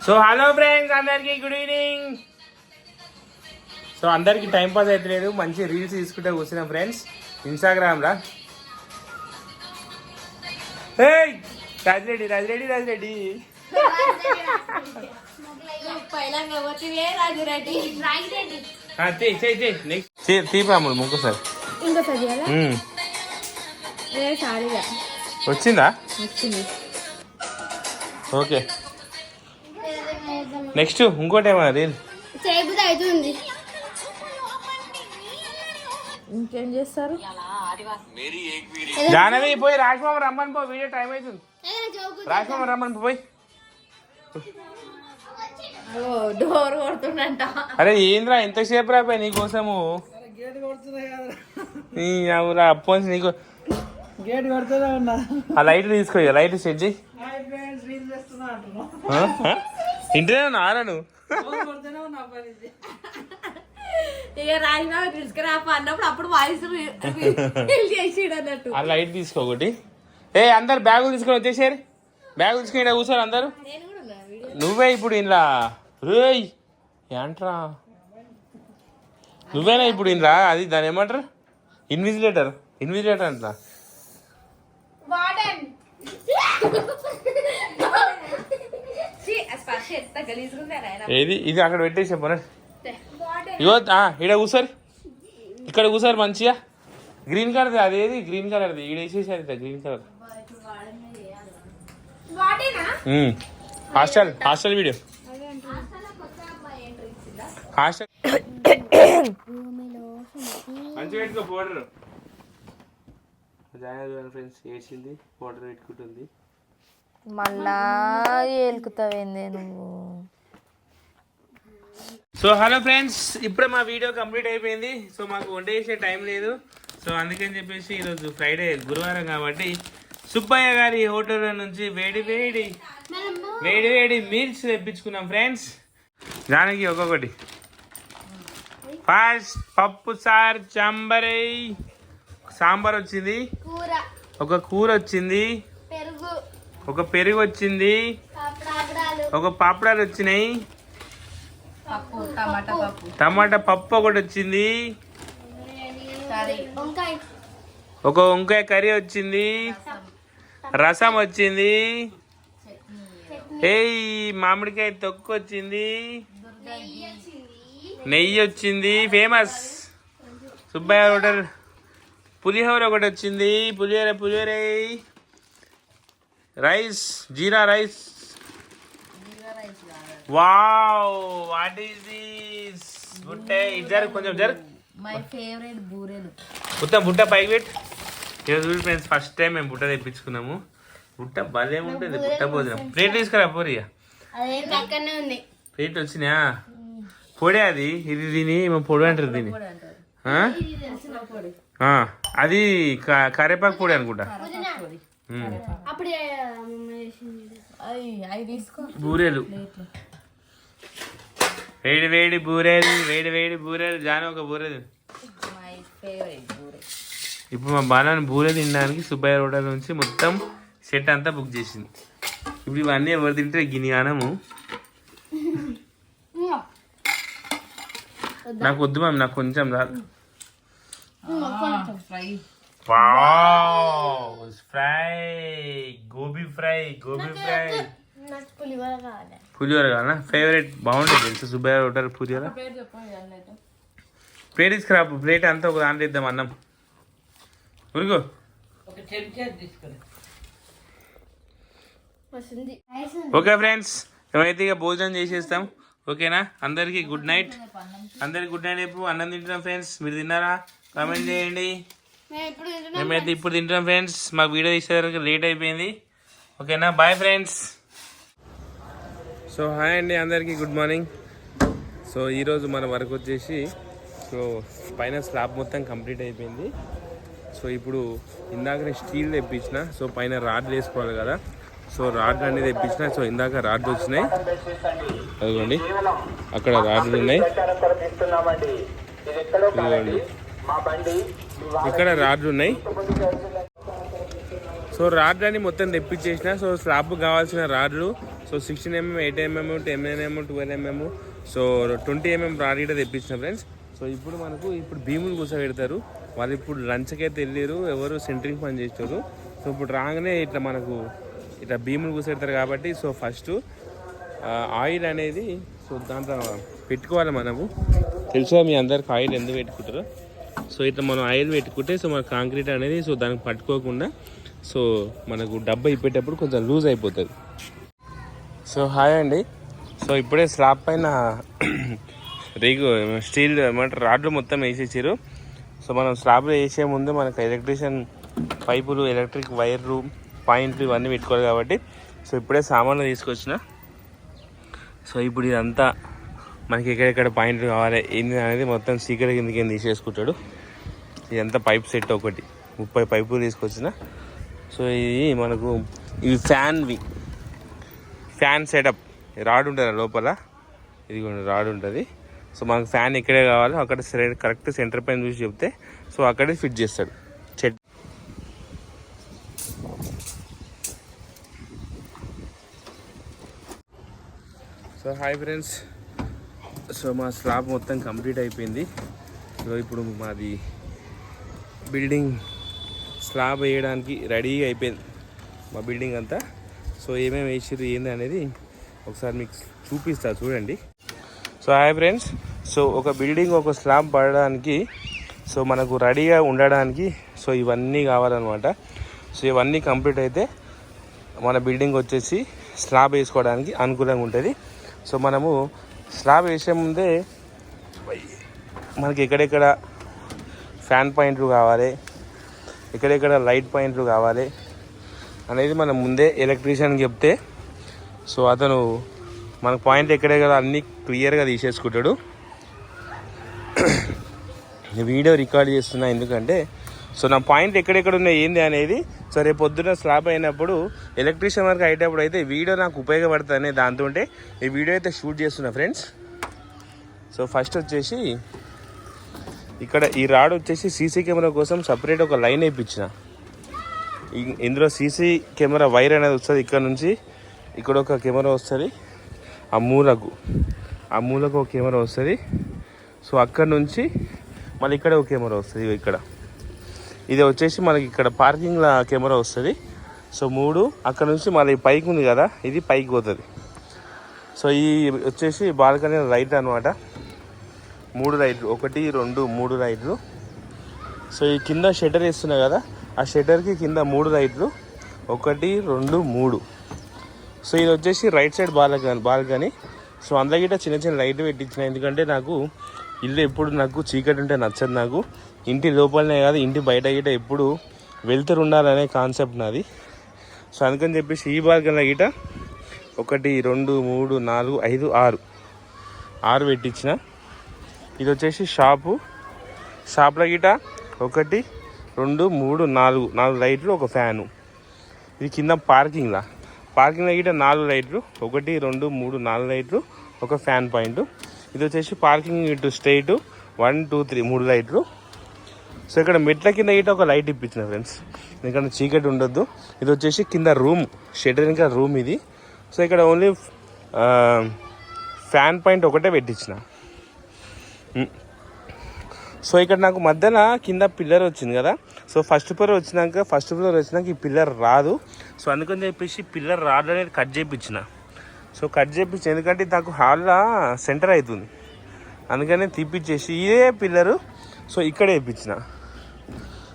So hello friends అందరికి good evening so అందరికి time pass అవుతలేదు మంచి రీల్స్ తీసుకుంటే కూర్చున్నాం ఫ్రెండ్స్ ఇన్స్టాగ్రామ్లా ఏయ్ రాజిరెడ్డి రాజిరెడ్డి రాజిరెడ్డి తీపాములు ఇంకోసారి వచ్చింది? ఓకే నెక్స్ట్ ఇంకోటి ఏమన్నా రీల్ చేయబుద్ధి అవుతుంది ఇంకేం చేస్తారు? జానవి పోయి రాజమామ రమ్మని పో వీడియో టైం అవుతుంది రాజమామ రమ్మని పోయి. డోర్ కొడుతుండంట. అరే ఏంద్రా ఎంతసేపు రాపోయి నీకోసము? నీ అవురా అప్పోన్స్ నీకు గేట్ కొడుతూనే ఉన్నా ఆ లైట్ తీసుకో లైట్ సెట్ చేయి. ఇంటనే పని ఇక రాజీనామా అన్నప్పుడు అప్పుడు వాయిస్ చేసిడు అన్నట్టు. ఆ లైట్ తీసుకో ఒకటి. ఏ అందరు బ్యాగులు తీసుకొని వచ్చేసారు బ్యాగులు తీసుకొని ఇక్కడ కూర్చోరు అందరు. నేను కూడా ఉన్నా వీడియో. నువ్వే ఇప్పుడు ఇంట్లో రేయ్ ఏంట్రా? నువ్వేనా ఇప్పుడు ఇంద్రా అది దాని ఏమంటారు? ఇన్విజిలేటర్. ఇన్విజిలేటర్ అంట స్పర్శ ఎంత ఏది? ఇది అక్కడ పెట్టేసే పోనీ ఇగో ఈడ కూర్చోరు ఇక్కడ కూర్చోరు మంచిగా. గ్రీన్ కలర్ అదేది? గ్రీన్ కలర్ది ఈడ వేసేసారు green colour. Hostel hostel video. Hostel. మంచిగా పెట్టుకో పౌడర్. Join friends. ఏడ్చింది పౌడర్ పెట్టుకుంటుంది. మళ్ళా ఏలుకుతావేంది నువ్వు? సో హలో ఫ్రెండ్స్ ఇప్పుడే మా వీడియో కంప్లీట్ అయిపోయింది. సో మాకు వంట చేసే టైం లేదు. సో అందుకని చెప్పేసి ఈరోజు ఫ్రైడే గురువారం కాబట్టి సుబ్బయ్య గారి హోటల్ నుంచి వేడి వేడి వేడి వేడి మీల్స్ తెప్పించుకున్నాం ఫ్రెండ్స్ దానికి ఒక్కొక్కటి. ఫస్ట్ పప్పు సార్ చాంబరై సాంబార్ వచ్చింది. కూర. ఒక కూర వచ్చింది. ఒక పెరుగు వచ్చింది. ఒక పాపడాలు వచ్చినాయి. పప్పు టమాటా పప్పు. టమాటా పప్పు ఒకటి వచ్చింది. ఒక వంకాయ కర్రీ వచ్చింది. రసం వచ్చింది. ఏయ్ మామిడికాయ తొక్కు వచ్చింది. నెయ్యి వచ్చింది. ఫేమస్. సుబ్బయ్య హోటల్. పులిహోర ఒకటి వచ్చింది. పులిహోర పులిహోర rice jeera rice. Wow what is this? బుట్టే ఇది జరు కొంచెం జరు. మై ఫేవరెట్ బూరెలు. బుట్ట బుట్ట పైకి పెట్టి ఈరోజు ఫ్రెండ్స్ ఫస్ట్ టైం మేము బుట్ట తెప్పించుకున్నాము. బుట్ట భలే ఉంటుంది బుట్ట భోజనం. ప్లేట్ తీసుకురా పోరియా అదే పక్కనే ఉంది. ప్లేట్ వచ్చినాయా పొడి అది ఇది దీని ఏమో పొడి అంటారు? ఆ, అది క- కరేపాకు పొడి అనుకుంటా. అప్పుడు అవి తీసుకో. బూరెలు. వేడి వేడి బూరెలు వేడి వేడి బూరెలు. జాన ఒక బూరెలు మై ఫేవరెట్ బూరె. ఇప్పుడు మా బాణాన్ని బూరె తినడానికి సుబ్బయ్య హోటల్ నుంచి మొత్తం సెట్ అంతా బుక్ చేసింది. ఇప్పుడు ఇవన్నీ ఎవరు తింటే గిని గానము నాకు వద్దు మ్యామ్ నాకు కొంచెం. Fry. Wow fry gobi fry gobi fry నాకు పులిహోర కావాలి. పులిహోర కావాలా? ఫేవరెట్ బాగుంటుంది తెలుసు? సుబ్బయ్య హోటల్ పులిహోర. ప్లేట్ తీసుకురా ప్లేట్ అంతా ఒక దాంట్లో ఇద్దాం అన్నం. ఉరుగు ఓకే ఫ్రెండ్స్ మేమైతే ఇక భోజనం చేసేస్తాం. ఓకేనా? అందరికీ గుడ్ నైట్. అందరికి గుడ్ నైట్ చెప్పు. అన్నం తింటున్నాం ఫ్రెండ్స్. మీరు తిన్నారా? కామెంట్ చేయండి. మేమైతే ఇప్పుడు తింటున్నాం ఫ్రెండ్స్ మాకు వీడియో తీసేసరికి లేట్ అయిపోయింది. ఓకేనా? బాయ్ ఫ్రెండ్స్ సో హాయ్ అండి అందరికీ. గుడ్ మార్నింగ్ సో ఈరోజు మన వర్క్ వచ్చేసి సో పైన స్లాబ్ మొత్తం కంప్లీట్ అయిపోయింది. సో ఇప్పుడు ఇందాక స్టీల్ తెప్పించిన సో పైన రాడ్లు వేసుకోవాలి కదా. సో రాడ్లు అన్ని తెప్పించిన సో ఇందాక రాడ్లు వచ్చినాయి. అదిగోండి. అక్కడ రాడ్లు ఉన్నాయి. ఇక్కడ రాడ్లు ఉన్నాయి. సో రాడ్ అని మొత్తం తెప్పించేసిన. సో స్లాబ్ కావాల్సిన రాడ్లు. So sixteen mm eight mm ten mm twelve mm so twenty mm mm rod కూడా తెప్పించిన ఫ్రెండ్స్ సో ఇప్పుడు మనకు ఇప్పుడు భీములు కూర్చోబెడతారు. వాళ్ళు ఇప్పుడు లంచ్కి అయితే వెళ్ళారు ఎవరు సెంటరింగ్ పని చేస్తారు. సో ఇప్పుడు రాగానే ఇట్లా మనకు ఇట్లా భీములు కూర్చోబెడతారు కాబట్టి సో ఫస్ట్ ఆయిల్ అనేది సో దాంట్లో పెట్టుకోవాలి మనము. తెలుసా మీ అందరికి ఆయిల్ ఎందుకు పెట్టుకుంటారు? సో ఇట్లా మనం ఆయిల్ పెట్టుకుంటే సో మన కాంక్రీట్ అనేది సో దానికి పట్టుకోకుండా సో మనకు డబ్బా ఇప్పేటప్పుడు కొంచెం లూజ్ అయిపోతుంది. సో హాయ్ అండి. సో ఇప్పుడే స్లాబ్ పైన రేగు స్టీల్ ఏమంటారు రాడ్లు మొత్తం వేసేసారు సో మనం స్లాబ్లో వేసే ముందు మనకు ఎలక్ట్రీషియన్ పైపులు ఎలక్ట్రిక్ వైర్లు పాయింట్లు ఇవన్నీ పెట్టుకోవాలి కాబట్టి సో ఇప్పుడే సామాన్లు తీసుకొచ్చిన. సో ఇప్పుడు ఇదంతా మనకి ఎక్కడెక్కడ పాయింట్లు కావాలి ఏంది అనేది మొత్తం సీక్రెట్ కిందకి తీసేసుకుంటాడు. ఇదంతా పైప్ సెట్ ఒకటి. ముప్పై పైపులు తీసుకొచ్చిన. సో ఇది మనకు ఇవి ఫ్యాన్వి. Fan setup. రాడ్ ఉంటుంది లోపల. ఇది రాడ్ ఉంటుంది. సో మనకు ఫ్యాన్ ఎక్కడే కావాలో. అక్కడ కరెక్ట్ సెంటర్ పైన చూసి చెప్తే సో అక్కడే ఫిట్ చేస్తాడు. చెట్ సో హాయ్ ఫ్రెండ్స్. సో మా స్లాబ్ మొత్తం కంప్లీట్ అయిపోయింది. సో ఇప్పుడు మాది బిల్డింగ్ స్లాబ్ వేయడానికి రెడీగా అయిపోయింది మా బిల్డింగ్ అంతా. సో ఏమేమి వేసిర్రు ఏంది అనేది ఒకసారి మీకు చూపిస్తా చూడండి. సో హాయ్ ఫ్రెండ్స్ సో ఒక బిల్డింగ్ ఒక స్లాబ్ పడడానికి సో మనకు రెడీగా ఉండడానికి సో ఇవన్నీ కావాలన్నమాట. సో ఇవన్నీ కంప్లీట్ అయితే మన బిల్డింగ్ వచ్చేసి స్లాబ్ వేసుకోవడానికి అనుకూలంగా ఉంటుంది. సో మనము స్లాబ్ వేసే ముందే మనకి ఎక్కడెక్కడ ఫ్యాన్ పాయింట్లు కావాలి ఎక్కడెక్కడ లైట్ పాయింట్లు కావాలి అనేది మనం ముందే ఎలక్ట్రీషియన్కి చెప్తే సో అతను మన పాయింట్ ఎక్కడెక్కడ అన్నీ క్లియర్గా తీసేసుకుంటాడు. వీడియో రికార్డ్ చేస్తున్నా ఎందుకంటే సో నా పాయింట్ ఎక్కడెక్కడ ఉన్నాయి ఏంది అనేది సో రేపు పొద్దున్న స్లాబ్ అయినప్పుడు ఎలక్ట్రీషియన్ వర్క్ అయ్యేటప్పుడు అయితే వీడియో నాకు ఉపయోగపడుతుంది దాంతో ఈ వీడియో అయితే షూట్ చేస్తున్నా ఫ్రెండ్స్. సో ఫస్ట్ వచ్చేసి ఇక్కడ ఈ రాడ్ వచ్చేసి సీసీ కెమెరా కోసం సపరేట్ ఒక లైన్ వేయించిన. ఇందులో సీసీ కెమెరా వైర్ అనేది వస్తుంది ఇక్కడ నుంచి. ఇక్కడ ఒక కెమెరా వస్తుంది. ఆ మూలకు. ఆ మూలకు ఒక కెమెరా వస్తుంది. సో అక్కడ నుంచి మళ్ళీ ఇక్కడ ఒక కెమెరా వస్తుంది ఇక్కడ. ఇది వచ్చేసి మనకి ఇక్కడ పార్కింగ్లో కెమెరా వస్తుంది. సో మూడు అక్కడ నుంచి మళ్ళీ పైకి ఉంది కదా ఇది పైకి పోతుంది. సో ఈ వచ్చేసి బాల్కనీ లైట్ అనమాట మూడు రైడ్లు ఒకటి రెండు మూడు రైడ్లు. సో ఈ కింద షెటర్ వేస్తున్నాయి కదా ఆ షెటర్కి కింద మూడు రైడ్లు ఒకటి రెండు మూడు. సో ఇది వచ్చేసి right side balcony balcony. So అందులో చిన్న చిన్న లైట్ పెట్టించిన. ఎందుకంటే నాకు ఇల్లు ఎప్పుడు నాకు చీకటి ఉంటే నచ్చదు నాకు. ఇంటి లోపలనే కాదు ఇంటి బయట గిట ఎప్పుడు వెళ్తురు ఉండాలనే కాన్సెప్ట్ నాది. సో అందుకని చెప్పేసి ఈ బాల్కనీ గిట ఒకటి రెండు మూడు నాలుగు ఐదు ఆరు. ఆరు పెట్టించిన. ఇది వచ్చేసి షాపు. షాప్లో గిట ఒకటి రెండు మూడు నాలుగు నాలుగు లైట్లు ఒక ఫ్యాను. ఇది కింద పార్కింగ్లా. పార్కింగ్లో గిట నాలుగు లైట్లు ఒకటి రెండు మూడు నాలుగు లైట్లు ఒక ఫ్యాన్ పాయింట్. ఇది వచ్చేసి పార్కింగ్ ఇటు స్ట్రైట్ వన్ టూ త్రీ మూడు లైట్లు. సో ఇక్కడ మెట్ల కింద గిట ఒక లైట్ ఇప్పించిన ఫ్రెండ్స్. ఎందుకంటే చీకటి ఉండొద్దు. ఇది వచ్చేసి కింద రూమ్ షెటర్ ఇంకా రూమ్ ఇది. సో ఇక్కడ ఓన్లీ ఫ్యాన్ పాయింట్ ఒకటే పెట్టించిన. సో ఇక్కడ నాకు మధ్యన కింద పిల్లర్ వచ్చింది కదా. సో ఫస్ట్ ఫ్లోర్ వచ్చినాక ఫస్ట్ ఫ్లోర్ వచ్చినాక ఈ పిల్లర్ రాదు. సో అందుకని చెప్పేసి పిల్లర్ రాదు అనేది కట్ చేయించిన సో కట్ చేయించి ఎందుకంటే నాకు హాల్లో సెంటర్ అవుతుంది. అందుకనే తీపిచ్చేసి ఇదే పిల్లరు. సో ఇక్కడే వేయించిన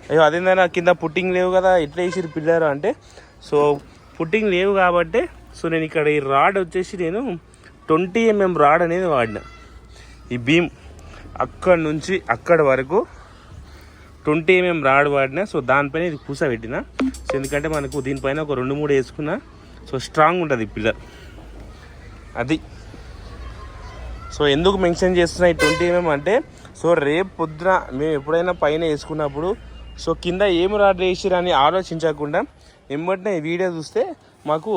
అయ్యో అదేందన్నా కింద పుట్టింగ్ లేవు కదా ఎట్లా వేసిరు పిల్లరు అంటే. సో పుట్టింగ్ లేవు కాబట్టి సో నేను ఇక్కడ ఈ రాడ్ వచ్చేసి నేను ట్వంటీ ఎంఎం రాడ్ అనేది వాడిన. ఈ బీమ్. అక్కడ నుంచి అక్కడ వరకు ట్వంటీ ఎంఎం రాడ్ వాడిన. సో దానిపైన ఇది కూసబెట్టిన సో ఎందుకంటే మనకు దీనిపైన ఒక రెండు మూడు వేసుకున్నా. సో స్ట్రాంగ్ ఉంటుంది పిల్లర్. అది. సో ఎందుకు మెన్షన్ చేస్తున్నా ఈ ట్వంటీ ఎంఎం అంటే సో రేపు పొద్దున మేము ఎప్పుడైనా పైన వేసుకున్నప్పుడు సో కింద ఏం రాడ్ వేసిరని అని ఆలోచించకుండా వెంబడిన ఈ వీడియో చూస్తే మాకు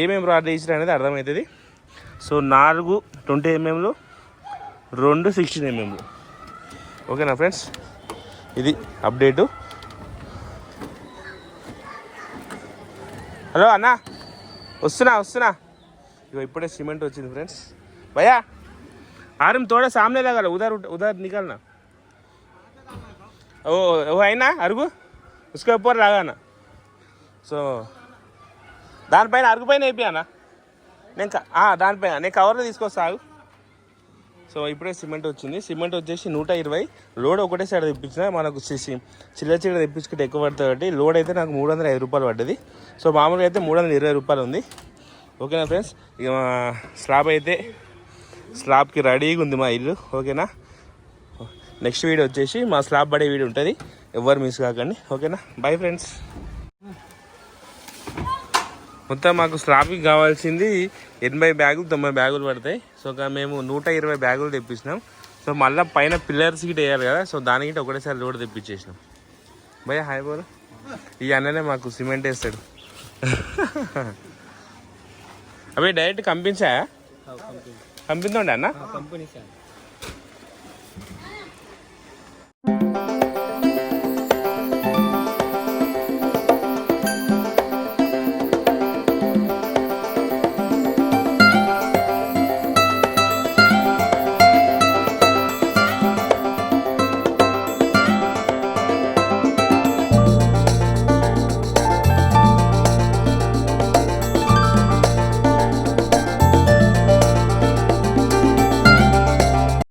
ఏమేమి రాడ్ వేసిరా అనేది అర్థమవుతుంది. సో నాలుగు ట్వంటీ ఎంఎంలో రెండు సిక్స్టీన్ ఎంఎం ఓకేనా ఫ్రెండ్స్ ఇది అప్డేటు హలో అన్న వస్తున్నా వస్తున్నా. ఇగో ఇప్పుడే సిమెంట్ వచ్చింది ఫ్రెండ్స్ భయా ఆరం తోడ సామ్నే లాగాల ఉదారు ఉదారు నికాలనా ఓ ఓ అయినా అరుగు. ఉసుకపోరు రాగా అన్న. సో దానిపైన అరుగుపైన అయిపోయానా నేను దానిపైన నేను కవర్లో తీసుకొస్తాగు సో ఇప్పుడే సిమెంట్ వచ్చింది. సిమెంట్ వచ్చేసి నూట ఇరవై. లోడ్ ఒకటే సైడ్ తెప్పించిన మనకు సి- చిల్లర చిల్లర తెప్పించుకుంటే ఎక్కువ పడుతుంది కాబట్టి లోడ్ అయితే నాకు మూడు వందల ఐదు రూపాయలు పడ్డది. సో మామూలుగా అయితే మూడు వందల ఇరవై రూపాయలు ఉంది. ఓకేనా ఫ్రెండ్స్? ఇక స్లాబ్ అయితే స్లాబ్కి రెడీగా ఉంది మా ఇల్లు. ఓకేనా? నెక్స్ట్ వీడియో వచ్చేసి మా స్లాబ్ పడే వీడియో ఉంటుంది. ఎవరు మిస్ కాకండి. ఓకేనా? బాయ్ ఫ్రెండ్స్ మొత్తం మాకు స్లాబ్కి కావాల్సింది ఎనభై బ్యాగులు తొంభై బ్యాగులు పడతాయి. సో ఇక మేము నూట ఇరవై బ్యాగులు తెప్పించినాం. సో మళ్ళీ పైన పిల్లర్స్ గిట్ వేయాలి కదా సో దానికి ఒకటేసారి లోడ్ తెప్పించేసినాం. భయ హాయ్ బోరు ఈ అన్ననే మాకు సిమెంట్ వేస్తాడు. అవి డైరెక్ట్ కంపించాయా కంపించండి అన్న?